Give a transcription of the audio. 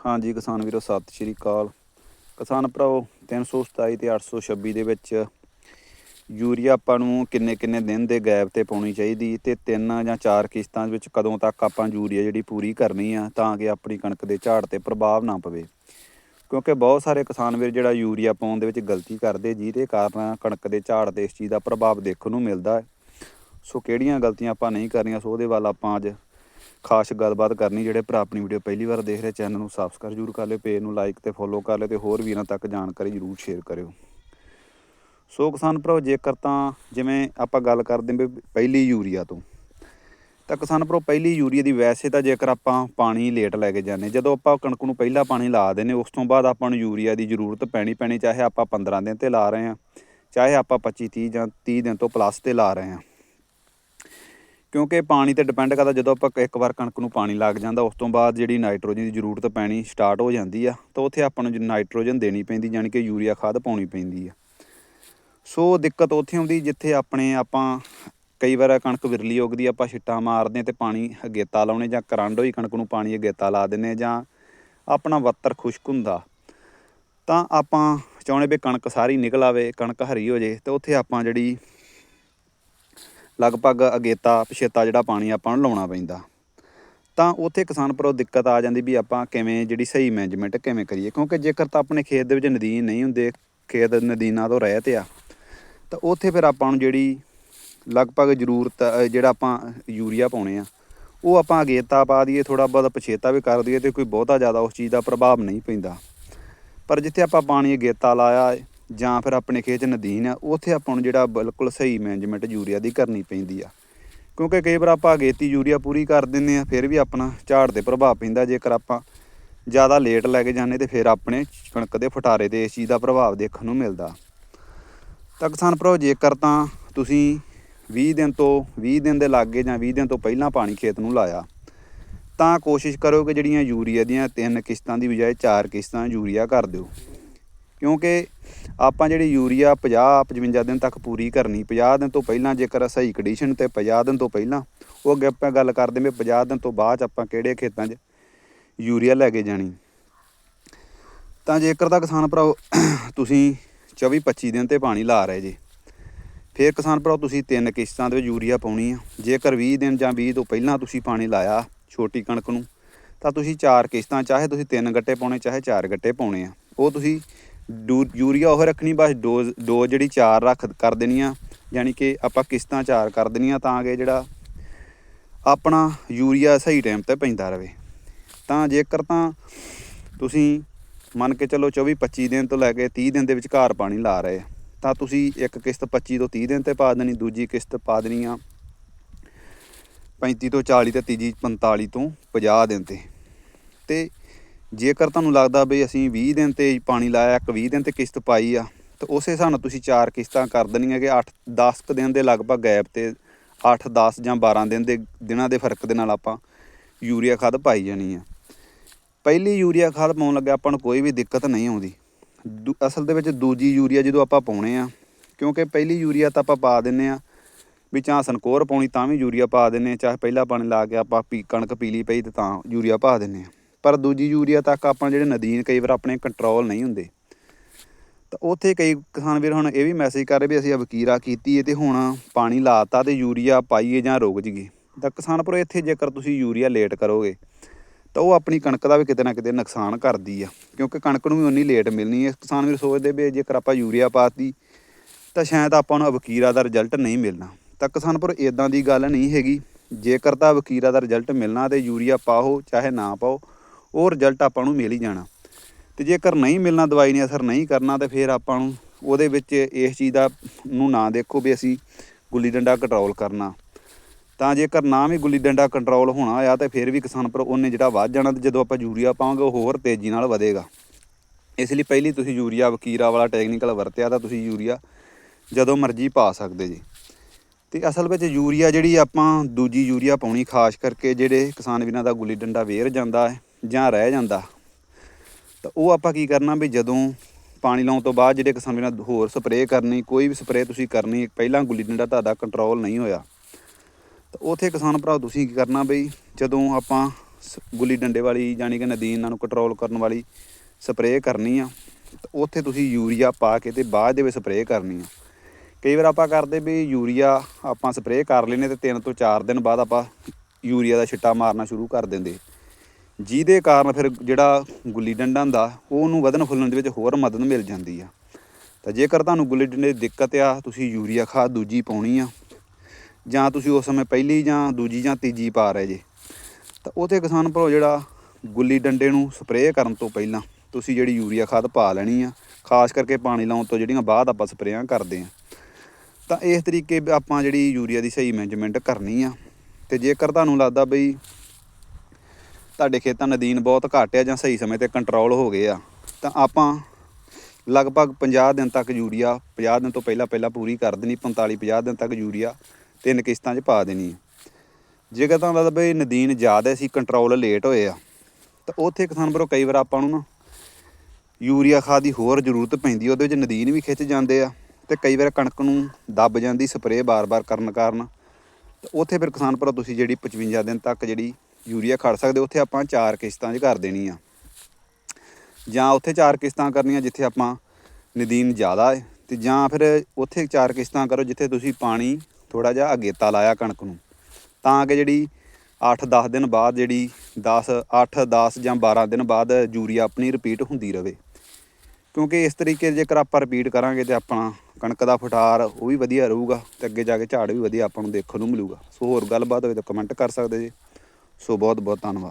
ਹਾਂਜੀ, ਕਿਸਾਨ ਵੀਰੋ, ਸਤਿ ਸ਼੍ਰੀ ਅਕਾਲ। ਕਿਸਾਨ ਭਰਾਓ 327 ਤੇ 826 ਦੇ ਵਿੱਚ ਯੂਰੀਆ ਆਪਾਂ ਨੂੰ ਕਿੰਨੇ ਕਿੰਨੇ ਦਿਨ ਦੇ ਗੈਪ ਤੇ ਪਾਉਣੀ ਚਾਹੀਦੀ ਤੇ ਤਿੰਨ ਜਾਂ ਚਾਰ ਕਿਸ਼ਤਾਂ ਵਿੱਚ ਕਦੋਂ ਤੱਕ ਆਪਾਂ ਯੂਰੀਆ ਜਿਹੜੀ ਪੂਰੀ ਕਰਨੀ ਆ, ਤਾਂ ਕਿ ਆਪਣੀ ਕਣਕ ਦੇ ਝਾੜ ਤੇ ਪ੍ਰਭਾਵ ਨਾ ਪਵੇ। ਕਿਉਂਕਿ ਬਹੁਤ ਸਾਰੇ ਕਿਸਾਨ ਵੀਰ ਜਿਹੜਾ ਯੂਰੀਆ ਪਾਉਣ ਦੇ ਵਿੱਚ ਗਲਤੀ ਕਰਦੇ, ਜਿਹਦੇ ਕਾਰਨ ਕਣਕ ਦੇ ਝਾੜ ਤੇ ਇਸ ਚੀਜ਼ ਦਾ ਪ੍ਰਭਾਵ ਦੇਖਣ ਨੂੰ ਮਿਲਦਾ ਹੈ। ਸੋ ਕਿਹੜੀਆਂ ਗਲਤੀਆਂ ਆਪਾਂ ਨਹੀਂ ਕਰਨੀਆਂ, ਸੋ ਉਹਦੇ ਵੱਲ ਆਪਾਂ ਅੱਜ ਖਾਸ ਗੱਲਬਾਤ ਕਰਨੀ, ਜਿਹੜੇ ਭਰਾ ਆਪਣੀ ਵੀਡੀਓ ਪਹਿਲੀ ਵਾਰ ਦੇਖ ਰਹੇ ਚੈਨਲ ਨੂੰ ਸਬਸਕ੍ਰਾਈਬ ਜ਼ਰੂਰ ਕਰ ਲਿਓ ਪੇਜ ਨੂੰ ਲਾਈਕ ਤੇ ਫੋਲੋ ਕਰ ਲਿਓ ਤੇ ਹੋਰ ਵੀਰਾਂ ਤੱਕ ਜਾਣਕਾਰੀ ਜ਼ਰੂਰ ਸ਼ੇਅਰ ਕਰਿਓ। ਸੋ ਕਿਸਾਨ ਭਰਾਓ, ਜੇਕਰ ਤਾਂ ਜਿਵੇਂ ਆਪਾਂ ਗੱਲ ਕਰਦੇ ਹਾਂ ਵੀ ਪਹਿਲੀ ਯੂਰੀਆ ਤੋਂ, ਤਾਂ ਕਿਸਾਨ ਭਰਾਓ, ਪਹਿਲੀ ਯੂਰੀਆ ਦੀ ਵੈਸੇ ਤਾਂ ਜੇਕਰ ਆਪਾਂ ਪਾਣੀ ਲੇਟ ਲੈ ਕੇ ਜਾਂਦੇ, ਜਦੋਂ ਆਪਾਂ ਕਣਕ ਨੂੰ ਪਹਿਲਾ ਪਾਣੀ ਲਾ ਦਿੰਦੇ, ਉਸ ਤੋਂ ਬਾਅਦ ਆਪਾਂ ਨੂੰ ਯੂਰੀਆ ਦੀ ਜ਼ਰੂਰਤ ਪੈਣੀ ਪੈਣੀ, ਚਾਹੇ ਆਪਾਂ 15 ਦਿਨ ਤੇ ਲਾ ਰਹੇ ਹਾਂ, ਚਾਹੇ ਆਪਾਂ 25 30 ਜਾਂ 30 ਦਿਨ ਤੋਂ ਪਲੱਸ ਤੇ ਲਾ ਰਹੇ ਹਾਂ। ਕਿਉਂਕਿ ਪਾਣੀ ਤੇ ਡਿਪੈਂਡ ਕਰਦਾ, ਜਦੋਂ ਆਪਾਂ ਇੱਕ ਵਾਰ ਕਣਕ ਨੂੰ ਪਾਣੀ ਲੱਗ ਜਾਂਦਾ, ਉਸ ਤੋਂ ਬਾਅਦ ਜਿਹੜੀ ਨਾਈਟ੍ਰੋਜਨ ਦੀ ਜ਼ਰੂਰਤ ਪੈਣੀ ਸਟਾਰਟ ਹੋ ਜਾਂਦੀ ਆ, ਤਾਂ ਉੱਥੇ ਆਪਾਂ ਨੂੰ ਨਾਈਟ੍ਰੋਜਨ ਦੇਣੀ ਪੈਂਦੀ ਯਾਨੀ ਕਿ ਯੂਰੀਆ ਖਾਦ ਪਾਉਣੀ ਪੈਂਦੀ ਆ। ਸੋ ਦਿੱਕਤ ਉੱਥੇ ਆਉਂਦੀ ਜਿੱਥੇ ਆਪਣੇ ਆਪਾਂ ਕਈ ਵਾਰ ਕਣਕ ਵਿਰਲੀ ਉਗਦੀ ਆਪਾਂ ਛਿੱਟਾਂ ਮਾਰਦੇ ਹਾਂ ਤੇ ਪਾਣੀ ਅਗੇਤਾ ਲਾਉਣੇ ਜਾਂ ਕਰੰਡ ਹੋਈ ਕਣਕ ਨੂੰ ਪਾਣੀ ਅਗੇਤਾ ਲਾ ਦਿੰਨੇ ਜਾਂ ਆਪਣਾ ਵੱਤਰ ਖੁਸ਼ਕ ਹੁੰਦਾ। ਤਾਂ ਆਪਾਂ ਚਾਹੁੰਦੇ ਵੀ ਕਣਕ ਸਾਰੀ ਨਿਕਲ ਆਵੇ, ਕਣਕ ਹਰੀ ਹੋ ਜੇ, ਤੇ ਉੱਥੇ ਆਪਾਂ ਜਿਹੜੀ ਲਗਭਗ ਅਗੇਤਾ, ਪਿਛੇਤਾ ਜਿਹੜਾ ਪਾਣੀ ਆਪਾਂ ਨੂੰ ਲਾਉਣਾ ਪੈਂਦਾ। ਤਾਂ ਉੱਥੇ ਕਿਸਾਨ ਪਰੋ ਦਿੱਕਤ ਆ ਜਾਂਦੀ ਵੀ ਆਪਾਂ ਕਿਵੇਂ ਜਿਹੜੀ ਸਹੀ ਮੈਨੇਜਮੈਂਟ ਕਿਵੇਂ ਕਰੀਏ। ਕਿਉਂਕਿ ਜੇਕਰ ਤਾਂ ਆਪਣੇ ਖੇਤ ਦੇ ਵਿੱਚ ਨਦੀਨ ਨਹੀਂ ਹੁੰਦੇ, ਖੇਤ ਨਦੀਨਾਂ ਤੋਂ ਰਹਿਤ ਆ, ਤਾਂ ਉੱਥੇ ਫਿਰ ਆਪਾਂ ਨੂੰ ਜਿਹੜੀ ਲਗਭਗ ਜ਼ਰੂਰਤ ਜਿਹੜਾ ਆਪਾਂ ਯੂਰੀਆ ਪਾਉਣੇ ਆ, ਉਹ ਆਪਾਂ ਅਗੇਤਾ ਪਾ ਦਈਏ ਥੋੜਾ ਬਹੁਤ ਪਛੇਤਾ ਵੀ ਕਰ ਦਈਏ ਤੇ ਕੋਈ ਬਹੁਤਾ ਜ਼ਿਆਦਾ ਉਸ ਚੀਜ਼ ਦਾ ਪ੍ਰਭਾਵ ਨਹੀਂ ਪੈਂਦਾ। ਪਰ ਜਿੱਥੇ ਆਪਾਂ ਪਾਣੀ ਅਗੇਤਾ ਲਾਇਆ ਜਾਂ ਫਿਰ ਆਪਣੇ ਖੇਤ 'ਚ ਨਦੀਨ ਆ, ਉੱਥੇ ਆਪਾਂ ਨੂੰ ਜਿਹੜਾ ਬਿਲਕੁਲ ਸਹੀ ਮੈਨੇਜਮੈਂਟ ਯੂਰੀਆ ਦੀ ਕਰਨੀ ਪੈਂਦੀ ਆ। ਕਿਉਂਕਿ ਕਈ ਵਾਰ ਆਪਾਂ ਅਗੇਤੀ ਯੂਰੀਆ ਪੂਰੀ ਕਰ ਦਿੰਦੇ ਆ, ਫਿਰ ਵੀ ਆਪਣਾ ਝਾੜ ਤੇ ਪ੍ਰਭਾਵ ਪੈਂਦਾ, ਜੇਕਰ ਆਪਾਂ ਜ਼ਿਆਦਾ ਲੇਟ ਲੈ ਕੇ ਜਾਂਦੇ ਤੇ ਫਿਰ ਆਪਣੇ ਕਣਕ ਦੇ ਫਟਾਰੇ ਤੇ ਇਸ ਚੀਜ਼ ਦਾ ਪ੍ਰਭਾਵ ਦੇਖਣ ਨੂੰ ਮਿਲਦਾ। ਤਾਂ ਕਿਸਾਨ ਭਰਾਓ, ਜੇਕਰ ਤਾਂ ਤੁਸੀਂ 20 ਦਿਨ ਤੋਂ 20 ਦਿਨ ਦੇ ਲਾਗੇ ਜਾਂ 20 ਦਿਨ ਤੋਂ ਪਹਿਲਾਂ ਪਾਣੀ ਖੇਤ ਨੂੰ ਲਾਇਆ, ਤਾਂ ਕੋਸ਼ਿਸ਼ ਕਰੋ ਕਿ ਜਿਹੜੀਆਂ ਯੂਰੀਆ ਦੀਆਂ ਤਿੰਨ ਕਿਸ਼ਤਾਂ ਦੀ ਬਜਾਏ ਚਾਰ ਕਿਸ਼ਤਾਂ ਯੂਰੀਆ ਕਰ ਦਿਓ। ਕਿਉਂਕਿ ਆਪਾਂ ਜਿਹੜੀ ਯੂਰੀਆ 50 55 ਦਿਨ ਤੱਕ ਪੂਰੀ ਕਰਨੀ 50 ਦਿਨ ਤੋਂ ਪਹਿਲਾਂ ਜੇਕਰ ਸਹੀ ਕੰਡੀਸ਼ਨ ਤੇ 50 ਦਿਨ ਤੋਂ ਪਹਿਲਾਂ, ਉਹ ਅੱਗੇ ਆਪਾਂ ਗੱਲ ਕਰਦੇ ਵੀ 50 ਦਿਨ ਤੋਂ ਬਾਅਦ 'ਚ ਆਪਾਂ ਕਿਹੜੇ ਖੇਤਾਂ 'ਚ ਯੂਰੀਆ ਲੈ ਕੇ ਜਾਣੀ। ਤਾਂ ਜੇਕਰ ਤਾਂ ਕਿਸਾਨ ਭਰਾਓ, ਤੁਸੀਂ 24 25 ਦਿਨ ਤੇ ਪਾਣੀ ਲਾ ਰਹੇ ਜੇ, ਫਿਰ ਕਿਸਾਨ ਭਰਾਓ ਤੁਸੀਂ ਤਿੰਨ ਕਿਸ਼ਤਾਂ ਦੇ ਵਿੱਚ ਯੂਰੀਆ ਪਾਉਣੀ ਆ। ਜੇਕਰ 20 ਦਿਨ ਜਾਂ 20 ਤੋਂ ਪਹਿਲਾਂ ਤੁਸੀਂ ਪਾਣੀ ਲਾਇਆ ਛੋਟੀ ਕਣਕ ਨੂੰ, ਤਾਂ ਤੁਸੀਂ ਚਾਰ ਕਿਸ਼ਤਾਂ, ਚਾਹੇ ਤੁਸੀਂ ਤਿੰਨ ਗੱਟੇ ਪਾਉਣੇ, ਚਾਹੇ ਚਾਰ ਗੱਟੇ ਪਾਉਣੇ ਆ। ਉਹ ਤੁਸੀਂ ਯੂਰੀਆ ਉਹ ਰੱਖਣੀ ਬਸ ਡੋਜ਼ ਡੋਜ਼ ਜਿਹੜੀ ਚਾਰ ਰੱਖ ਕਰ ਦੇਣੀ ਆ ਯਾਨੀ ਕਿ ਆਪਾਂ ਕਿਸ਼ਤਾਂ ਚਾਰ ਕਰ ਦੇਣੀਆਂ ਤਾਂ ਕਿ ਜਿਹੜਾ ਆਪਣਾ ਯੂਰੀਆ ਸਹੀ ਟਾਈਮ ਤੇ ਪੈਂਦਾ ਰਹੇ ਤਾਂ ਜੇਕਰ ਤਾਂ ਤੁਸੀਂ ਮੰਨ ਕੇ ਚੱਲੋ 24 25 ਦਿਨ ਤੋਂ ਲੈ ਕੇ 30 ਦਿਨ ਦੇ ਵਿੱਚ ਵਿਚਕਾਰ ਪਾਣੀ ਲਾ ਰਹੇ ਆ, ਤਾਂ ਤੁਸੀਂ ਇੱਕ ਕਿਸ਼ਤ 25 ਤੋਂ 30 ਦਿਨ ਤੇ ਪਾ ਦੇਣੀ ਦੂਜੀ ਕਿਸ਼ਤ ਪਾ ਦੇਣੀ ਆ 35 ਤੋਂ 40 ਤੇ ਤੀਜੀ 45 ਤੋਂ 50 ਦਿਨ ਤੇ। ਤੇ ਜੇਕਰ ਤੁਹਾਨੂੰ ਲੱਗਦਾ ਵੀ ਅਸੀਂ 20 ਦਿਨ ਤੇ ਪਾਣੀ ਲਾਇਆ, ਇੱਕ 20 ਦਿਨ ਤੇ ਕਿਸ਼ਤ ਪਾਈ ਆ, ਤਾਂ ਉਸੇ ਹਿਸਾਬ ਨਾਲ ਤੁਸੀਂ ਚਾਰ ਕਿਸ਼ਤਾਂ ਕਰ ਦੇਣੀਆਂ ਕਿ 8 10 ਕੁ ਦਿਨ ਦੇ ਲਗਭਗ ਗੈਪ ਤੇ 8 10 ਜਾਂ 12 ਦਿਨ ਦੇ ਦਿਨਾਂ ਦੇ ਫ਼ਰਕ ਦੇ ਨਾਲ ਆਪਾਂ ਯੂਰੀਆ ਖਾਦ ਪਾਈ ਜਾਣੀ ਆ। ਪਹਿਲੀ ਯੂਰੀਆ ਖਾਦ ਪਾਉਣ ਲੱਗੇ ਆਪਾਂ ਨੂੰ ਕੋਈ ਵੀ ਦਿੱਕਤ ਨਹੀਂ ਆਉਂਦੀ। ਦੂ- ਅਸਲ ਦੇ ਵਿੱਚ ਦੂਜੀ ਯੂਰੀਆ ਜਦੋਂ ਆਪਾਂ ਪਾਉਣੇ ਆ, ਕਿਉਂਕਿ ਪਹਿਲੀ ਯੂਰੀਆ ਤਾਂ ਆਪਾਂ ਪਾ ਦਿੰਨੇ ਆ, ਵੀ ਚਾਹ ਸਨਕੋਰ ਪਾਉਣੀ ਤਾਂ ਵੀ ਯੂਰੀਆ ਪਾ ਦਿੰਨੇ ਆ, ਚਾਹੇ ਪਹਿਲਾ ਪਾਣੀ ਲਾ ਕੇ ਆਪਾਂ ਪੀ, ਕਣਕ ਪੀਲੀ ਪਈ ਤੇ ਤਾਂ ਯੂਰੀਆ ਪਾ ਦਿੰਨੇ ਆ। ਪਰ ਦੂਜੀ ਯੂਰੀਆ ਤੱਕ ਆਪਾਂ ਜਿਹੜੇ ਨਦੀਨ ਕਈ ਵਾਰ ਆਪਣੇ ਕੰਟਰੋਲ ਨਹੀਂ ਹੁੰਦੇ। ਤਾਂ ਉੱਥੇ ਕਈ ਕਿਸਾਨ ਵੀਰ ਹੁਣ ਇਹ ਵੀ ਮੈਸੇਜ ਕਰ ਰਹੇ ਵੀ ਅਸੀਂ ਵਕੀਰਾ ਕੀਤੀ ਹੈ ਤੇ ਹੁਣ ਪਾਣੀ ਲਾਤਾ ਤੇ ਯੂਰੀਆ ਪਾਈਏ ਜਾਂ ਰੁਕ ਜੀਏ। ਤਾਂ ਕਿਸਾਨ ਭਰਾ ਇੱਥੇ ਜੇਕਰ ਤੁਸੀਂ ਯੂਰੀਆ ਲੇਟ ਕਰੋਗੇ, ਤਾਂ ਉਹ ਆਪਣੀ ਕਣਕ ਦਾ ਵੀ ਕਿਤੇ ਨਾ ਕਿਤੇ ਨੁਕਸਾਨ ਕਰਦੀ ਆ, ਕਿਉਂਕਿ ਕਣਕ ਨੂੰ ਵੀ ਉਨੀ ਲੇਟ ਮਿਲਣੀ ਹੈ ਕਿਸਾਨ ਵੀਰ ਸੋਚਦੇ ਵੀ ਜੇਕਰ ਆਪਾਂ ਯੂਰੀਆ ਪਾਤੀ, ਤਾਂ ਸ਼ਾਇਦ ਆਪਾਂ ਨੂੰ ਵਕੀਰਾ ਦਾ ਰਿਜ਼ਲਟ ਨਹੀਂ ਮਿਲਣਾ। ਤਾਂ ਕਿਸਾਨਪੁਰ ਭਰਾ ਇਦਾਂ ਦੀ ਗੱਲ ਨਹੀਂ ਹੈਗੀ। ਜੇਕਰ ਤਾਂ ਵਕੀਰਾ ਦਾ ਰਿਜ਼ਲਟ ਮਿਲਣਾ ਤੇ ਯੂਰੀਆ ਪਾਓ, ਚਾਹੇ ਨਾ ਪਾਓ ਉਹ ਰਿਜ਼ਲਟ ਆਪਾਂ ਨੂੰ ਮਿਲ ਹੀ ਜਾਣਾ। ਤੇ ਜੇਕਰ ਨਹੀਂ ਮਿਲਣਾ, ਦਵਾਈ ਨੇ ਅਸਰ ਨਹੀਂ ਕਰਨਾ, ਤੇ ਫਿਰ ਆਪਾਂ ਨੂੰ ਉਹਦੇ ਵਿੱਚ ਇਸ ਚੀਜ਼ ਦਾ ਨੂੰ ਨਾ ਦੇਖੋ ਵੀ ਅਸੀਂ ਗੁੱਲੀ ਡੰਡਾ ਕੰਟਰੋਲ ਕਰਨਾ। ਤਾਂ ਜੇਕਰ ਨਾ ਵੀ ਗੁੱਲੀ ਡੰਡਾ ਕੰਟਰੋਲ ਹੋਣਾ ਆ, ਤਾਂ ਫਿਰ ਵੀ ਕਿਸਾਨ ਪਰ ਉਹਨੇ ਜਿਹੜਾ ਵੱਧ ਜਾਣਾ, ਤੇ ਜਦੋਂ ਆਪਾਂ ਯੂਰੀਆ ਪਾਵਾਂਗੇ, ਉਹ ਹੋਰ ਤੇਜ਼ੀ ਨਾਲ ਵਧੇਗਾ। ਇਸ ਲਈ ਪਹਿਲੀ ਤੁਸੀਂ ਯੂਰੀਆ, ਵਕੀਰਾ ਵਾਲਾ ਟੈਕਨੀਕਲ ਵਰਤਿਆ, ਤਾਂ ਤੁਸੀਂ ਯੂਰੀਆ ਜਦੋਂ ਮਰਜ਼ੀ ਪਾ ਸਕਦੇ ਜੀ। ਤੇ ਅਸਲ ਵਿੱਚ ਯੂਰੀਆ ਜਿਹੜੀ ਆਪਾਂ ਦੂਜੀ ਯੂਰੀਆ ਪਾਉਣੀ, ਖਾਸ ਕਰਕੇ ਜਿਹੜੇ ਕਿਸਾਨ ਵੀਰਾਂ ਦਾ ਗੁੱਲੀ ਡੰਡਾ ਵੇਰ ਜਾਂਦਾ ਹੈ ਜਾਂ ਰਹਿ ਜਾਂਦਾ, ਤਾਂ ਉਹ ਆਪਾਂ ਕੀ ਕਰਨਾ ਵੀ ਜਦੋਂ ਪਾਣੀ ਲਾਉਣ ਤੋਂ ਬਾਅਦ ਜਿਹੜੇ ਕਿਸਾਨ ਵੀਰਾਂ ਹੋਰ ਸਪਰੇਅ ਕਰਨੀ, ਕੋਈ ਵੀ ਸਪਰੇਅ ਤੁਸੀਂ ਕਰਨੀ, ਪਹਿਲਾਂ ਗੁੱਲੀ ਡੰਡਾ ਤੁਹਾਡਾ ਕੰਟਰੋਲ ਨਹੀਂ ਹੋਇਆ, ਤਾਂ ਉਥੇ ਕਿਸਾਨ ਭਰਾ ਤੁਸੀਂ ਕੀ ਕਰਨਾ ਬਈ, ਜਦੋਂ ਆਪਾਂ ਸ- ਗੁੱਲੀ ਡੰਡੇ ਵਾਲੀ ਯਾਨੀ ਕਿ ਨਦੀਨ ਨੂੰ ਕੰਟਰੋਲ ਕਰਨ ਵਾਲੀ ਸਪਰੇਅ ਕਰਨੀ ਆ, ਤਾਂ ਉੱਥੇ ਤੁਸੀਂ ਯੂਰੀਆ ਪਾ ਕੇ ਤੇ ਬਾਅਦ ਦੇ ਵਿੱਚ ਸਪਰੇਅ ਕਰਨੀ ਆ। ਕਈ ਵਾਰ ਆਪਾਂ ਕਰਦੇ ਵੀ ਯੂਰੀਆ ਆਪਾਂ ਸਪਰੇਅ ਕਰ ਲੈਨੇ ਤੇ 3 ਤੋਂ 4 ਦਿਨ ਬਾਅਦ ਆਪਾਂ ਯੂਰੀਆ ਦਾ ਛਿੱਟਾ ਮਾਰਨਾ ਸ਼ੁਰੂ ਕਰ ਦਿੰਦੇ। ਜਿਹਦੇ ਕਾਰਨ ਫਿਰ ਜਿਹੜਾ ਗੁੱਲੀ ਡੰਡਾ ਹੁੰਦਾ, ਉਹਨੂੰ ਵਧਣ ਫੁੱਲਣ ਦੇ ਵਿੱਚ ਹੋਰ ਮਦਦ ਮਿਲ ਜਾਂਦੀ ਆ। ਤਾਂ ਜੇਕਰ ਤੁਹਾਨੂੰ ਗੁੱਲੀ ਡੰਡੇ ਦੀ ਦਿੱਕਤ ਆ, ਤੁਸੀਂ ਯੂਰੀਆ ਖਾਦ ਦੂਜੀ ਪਾਉਣੀ ਆ, ਜਾਂ ਤੁਸੀਂ ਉਸ ਸਮੇਂ ਪਹਿਲੀ ਜਾਂ ਦੂਜੀ ਜਾਂ ਤੀਜੀ ਪਾ ਰਹੇ ਜੇ, ਤਾਂ ਉਥੇ ਕਿਸਾਨ ਭਰਾ ਜਿਹੜਾ ਗੁੱਲੀ ਡੰਡੇ ਨੂੰ ਸਪਰੇਅ ਕਰਨ ਤੋਂ ਪਹਿਲਾਂ ਤੁਸੀਂ ਜਿਹੜੀ ਯੂਰੀਆ ਖਾਦ ਪਾ ਲੈਣੀ ਆ, ਖਾਸ ਕਰਕੇ ਪਾਣੀ ਲਾਉਣ ਤੋਂ ਜਿਹੜੀਆਂ ਬਾਅਦ ਆਪਾਂ ਸਪਰੇਆਂ ਕਰਦੇ ਆ। ਤਾਂ ਇਸ ਤਰੀਕੇ ਆਪਾਂ ਜਿਹੜੀ ਯੂਰੀਆ ਦੀ ਸਹੀ ਮੈਨੇਜਮੈਂਟ ਕਰਨੀ ਆ, ਤੇ ਜੇਕਰ ਤੁਹਾਨੂੰ ਲੱਗਦਾ ਬਈ ਤੁਹਾਡੇ ਖੇਤਾਂ ਨਦੀਨ ਬਹੁਤ ਘੱਟ ਆ ਜਾਂ ਸਹੀ ਸਮੇਂ ਤੇ ਕੰਟਰੋਲ ਹੋ ਗਏ ਆ, ਤਾਂ ਆਪਾਂ ਲਗਭਗ 50 ਦਿਨ ਤੱਕ ਯੂਰੀਆ 50 ਦਿਨ ਤੋਂ ਪਹਿਲਾਂ ਪਹਿਲਾਂ ਪੂਰੀ ਕਰ ਦੇਣੀ 45 50 ਦਿਨ ਤੱਕ ਯੂਰੀਆ ਤਿੰਨ ਕਿਸ਼ਤਾਂ 'ਚ ਪਾ ਦੇਣੀ ਜੇਕਰ ਤੁਹਾਨੂੰ ਲੱਗਦਾ ਵੀ ਨਦੀਨ ਜ਼ਿਆਦਾ ਸੀ ਕੰਟਰੋਲ ਲੇਟ ਹੋਏ ਆ, ਤਾਂ ਉੱਥੇ ਕਿਸਾਨ ਭਰੋ ਕਈ ਵਾਰ ਆਪਾਂ ਨੂੰ ਨਾ ਯੂਰੀਆ ਖਾਦ ਦੀ ਹੋਰ ਜ਼ਰੂਰਤ ਪੈਂਦੀ ਉਹਦੇ ਵਿੱਚ ਨਦੀਨ ਵੀ ਖਿੱਚ ਜਾਂਦੇ ਆ, ਤੇ ਕਈ ਵਾਰ ਕਣਕ ਨੂੰ ਦੱਬ ਜਾਂਦੀ, ਸਪਰੇਅ ਬਾਰ-ਬਾਰ ਕਰਨ ਕਾਰਨ, ਤੇ ਉੱਥੇ ਫਿਰ ਕਿਸਾਨ ਭਰਾ ਤੁਸੀਂ ਜਿਹੜੀ 55 ਦਿਨ ਤੱਕ ਜਿਹੜੀ ਯੂਰੀਆ ਖੜ ਸਕਦੇ, ਉੱਥੇ ਆਪਾਂ ਚਾਰ ਕਿਸ਼ਤਾਂ 'ਚ ਕਰ ਦੇਣੀ ਆ। ਜਾਂ ਉੱਥੇ ਚਾਰ ਕਿਸ਼ਤਾਂ ਕਰਨੀਆਂ ਜਿੱਥੇ ਆਪਾਂ ਨਦੀਨ ਜ਼ਿਆਦਾ ਹੈ, ਤੇ ਜਾਂ ਫਿਰ ਉੱਥੇ ਚਾਰ ਕਿਸ਼ਤਾਂ ਕਰੋ ਜਿੱਥੇ ਤੁਸੀਂ ਪਾਣੀ ਥੋੜਾ ਜਿਹਾ ਅਗੇਤਾ ਲਾਇਆ ਕਣਕ ਨੂੰ। ਤਾਂ ਕਿ ਜਿਹੜੀ 8-10 ਦਿਨ ਬਾਅਦ ਜਿਹੜੀ 10 8-10 ਜਾਂ 12 ਦਿਨ ਬਾਅਦ ਯੂਰੀਆ ਆਪਣੀ ਰਿਪੀਟ ਹੁੰਦੀ ਰਹੇ ਕਿਉਂਕਿ ਇਸ ਤਰੀਕੇ ਜੇਕਰ ਆਪਾਂ ਰਿਪੀਟ ਕਰਾਂਗੇ ਤੇ ਆਪਣਾ ਕਣਕ ਦਾ ਫਟਾਰ ਉਹ ਵੀ ਵਧੀਆ ਰਹੂਗਾ ਤੇ ਅੱਗੇ ਜਾ ਕੇ ਝਾੜ ਵੀ ਵਧੀਆ ਆਪਾਂ ਨੂੰ ਦੇਖਣ ਨੂੰ ਮਿਲੂਗਾ। ਸੋ ਹੋਰ ਗੱਲਬਾਤ ਹੋਵੇ ਤਾਂ ਕਮੈਂਟ ਕਰ ਸਕਦੇ ਜੀ। ਸੋ ਬਹੁਤ ਬਹੁਤ ਧੰਨਵਾਦ।